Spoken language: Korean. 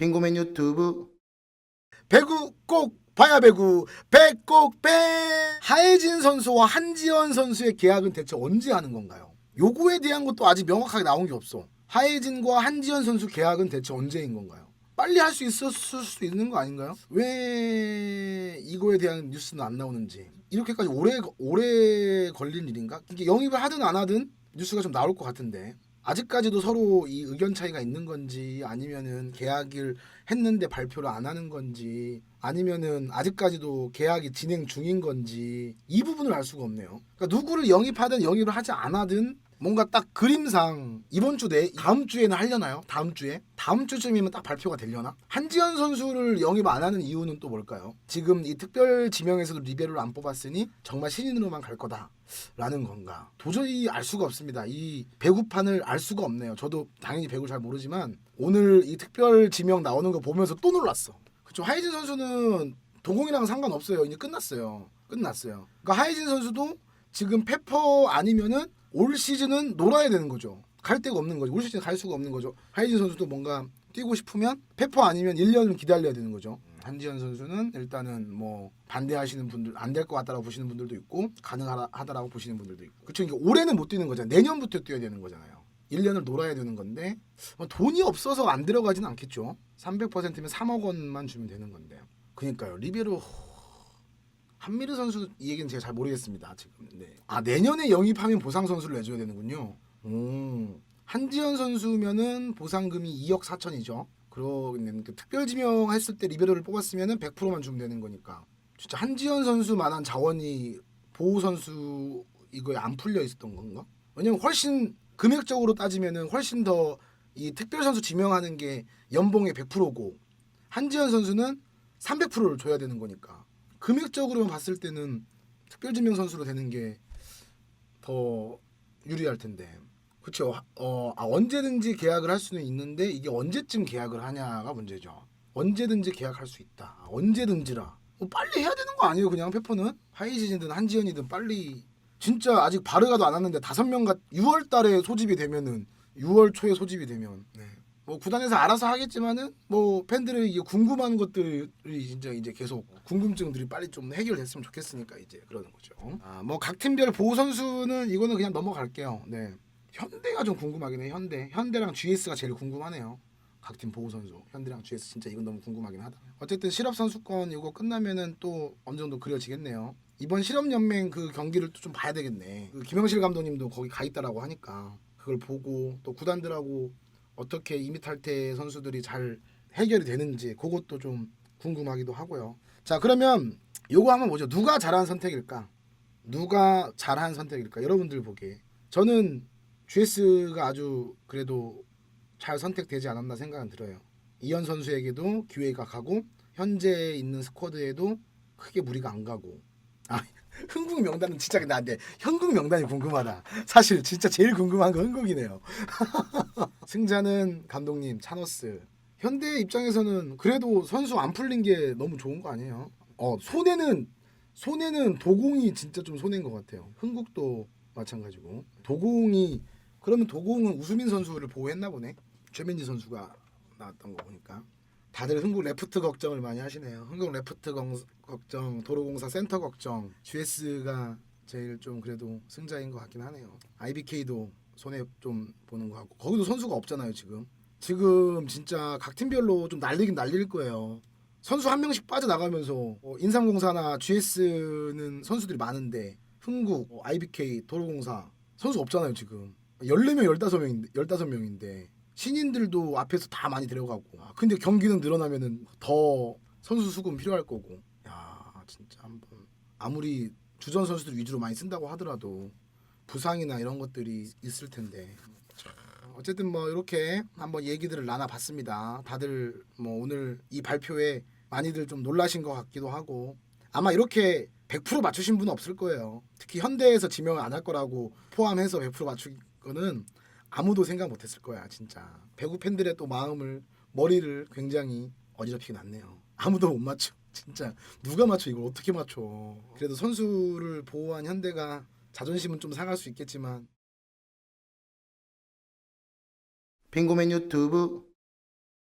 빙고맨 유튜브 배구 꼭 봐야 배구 배꼭 배 하혜진 선수와 한지연 선수의 계약은 대체 언제 하는 건가요? 요거에 대한 것도 아직 명확하게 나온 게 없어. 하혜진과 한지연 선수 계약은 대체 언제인 건가요? 빨리 할 수 있었을 수도 있는 거 아닌가요? 왜 이거에 대한 뉴스는 안 나오는지 이렇게까지 오래 오래 걸린 일인가? 이게 영입을 하든 안 하든 뉴스가 좀 나올 것 같은데 아직까지도 서로 이 의견 차이가 있는 건지 아니면은 계약을 했는데 발표를 안 하는 건지 아니면은 아직까지도 계약이 진행 중인 건지 이 부분을 알 수가 없네요. 그러니까 누구를 영입하든 영입을 하지 않아든 뭔가 딱 그림상 이번 주 내 다음 주에는 하려나요? 다음 주에? 다음 주쯤이면 딱 발표가 되려나? 한지현 선수를 영입 안 하는 이유는 또 뭘까요? 지금 이 특별 지명에서도 리베로를 안 뽑았으니 정말 신인으로만 갈 거다 라는 건가? 도저히 알 수가 없습니다. 이 배구판을 알 수가 없네요. 저도 당연히 배구 잘 모르지만 오늘 이 특별 지명 나오는 거 보면서 또 놀랐어. 그쵸 하이진 선수는 도공이랑 상관없어요. 이제 끝났어요. 끝났어요. 그러니까 하이진 선수도 지금 페퍼 아니면은 올 시즌은 놀아야 되는 거죠. 갈 데가 없는 거죠. 올 시즌 갈 수가 없는 거죠. 하이진 선수도 뭔가 뛰고 싶으면 페퍼 아니면 1년은 기다려야 되는 거죠. 한지현 선수는 일단은 뭐 반대하시는 분들 안 될 것 같다라고 보시는 분들도 있고 가능하다라고 보시는 분들도 있고 그쵸 이게 올해는 못 뛰는 거잖아요 내년부터 뛰어야 되는 거잖아요 1년을 놀아야 되는 건데 뭐 돈이 없어서 안 들어가지는 않겠죠 300%면 3억 원만 주면 되는 건데 그니까요 리베로 한미르 선수 이 얘기는 제가 잘 모르겠습니다 지금 네. 아 내년에 영입하면 보상 선수를 내줘야 되는군요 음. 한지현 선수면은 보상금이 2억 4천이죠 그러면 그 특별 지명했을 때 리베로를 뽑았으면은 100%만 주면 되는 거니까 진짜 한지현 선수만한 자원이 보호 선수 이거에 안 풀려 있었던 건가? 왜냐면 훨씬 금액적으로 따지면은 훨씬 더 이 특별 선수 지명하는 게 연봉의 100%고 한지현 선수는 300%를 줘야 되는 거니까 금액적으로만 봤을 때는 특별 지명 선수로 되는 게 더 유리할 텐데. 그렇죠. 어, 아, 언제든지 계약을 할 수는 있는데 이게 언제쯤 계약을 하냐가 문제죠. 언제든지 계약할 수 있다. 아, 언제든지라. 뭐 빨리 해야 되는 거 아니에요? 그냥 페퍼는 하이진이든 한지연이든 빨리 진짜 아직 바르가도 안 왔는데 다섯 명가 6월 달에 소집이 되면은 6월 초에 소집이 되면 네. 뭐 구단에서 알아서 하겠지만은 뭐 팬들의 궁금한 것들이 진짜 이제 계속 궁금증들이 빨리 좀 해결됐으면 좋겠으니까 이제 그러는 거죠. 아 뭐 각 팀별 보호 선수는 이거는 그냥 넘어갈게요. 네. 현대가 좀 궁금하긴 해. 현대. 현대랑 GS가 제일 궁금하네요. 각 팀 보호 선수. 현대랑 GS 진짜 이건 너무 궁금하긴 하다. 어쨌든 실업 선수권 이거 끝나면은 또 어느 정도 그려지겠네요. 이번 실업 연맹 그 경기를 또 좀 봐야 되겠네. 그 김영실 감독님도 거기 가 있다라고 하니까 그걸 보고 또 구단들하고 어떻게 이미 탈퇴 선수들이 잘 해결이 되는지 그것도 좀 궁금하기도 하고요. 자 그러면 요거 한번 보죠. 누가 잘한 선택일까? 누가 잘한 선택일까? 여러분들 보기에 저는 GS가 아주 그래도 잘 선택되지 않았나 생각은 들어요. 이현 선수에게도 기회가 가고 현재 있는 스쿼드에도 크게 무리가 안 가고 아 흥국 명단은 진짜 근데 안돼 현국 명단이 궁금하다 사실 진짜 제일 궁금한 건 흥국이네요 승자는 감독님 차노스. 현대 입장에서는 그래도 선수 안 풀린 게 너무 좋은 거 아니에요? 어 손해는 손해는 도공이 진짜 좀 손해인 것 같아요. 흥국도 마찬가지고. 도공이 그러면 도공은 우수민 선수를 보호했나 보네? 최민지 선수가 나왔던 거 보니까. 다들 흥국 레프트 걱정을 많이 하시네요. 흥국 레프트 걱- 걱정, 도로공사 센터 걱정, GS가 제일 좀 그래도 승자인 것 같긴 하네요. IBK도 손해 좀 보는 것 같고 거기도 선수가 없잖아요 지금. 지금 진짜 각 팀별로 좀 날리긴 날릴 거예요. 선수 한 명씩 빠져나가면서 어, 인삼공사나 GS는 선수들이 많은데 흥국, 어, IBK, 도로공사 선수 없잖아요 지금. 14명, 15명인데, 15명인데 신인들도 앞에서 다 많이 데려가고 아, 근데 경기는 늘어나면은 더 선수 수급 필요할 거고 야 진짜 한번 아무리 주전 선수들 위주로 많이 쓴다고 하더라도 부상이나 이런 것들이 있을 텐데. 참, 어쨌든 뭐 이렇게 한번 얘기들을 나눠봤습니다. 다들 뭐 오늘 이 발표에 많이들 좀 놀라신 것 같기도 하고 아마 이렇게 100% 맞추신 분은 없을 거예요. 특히 현대에서 지명을 안 할 거라고 포함해서 100% 맞춘 거는 아무도 생각 못했을 거야 진짜. 배구 팬들의 또 마음을 머리를 굉장히 어지럽히게 났네요. 아무도 못 맞춰. 진짜 누가 맞춰? 이걸 어떻게 맞춰? 그래도 선수를 보호한 현대가 자존심은 좀 상할 수 있겠지만. 빙고맨 유튜브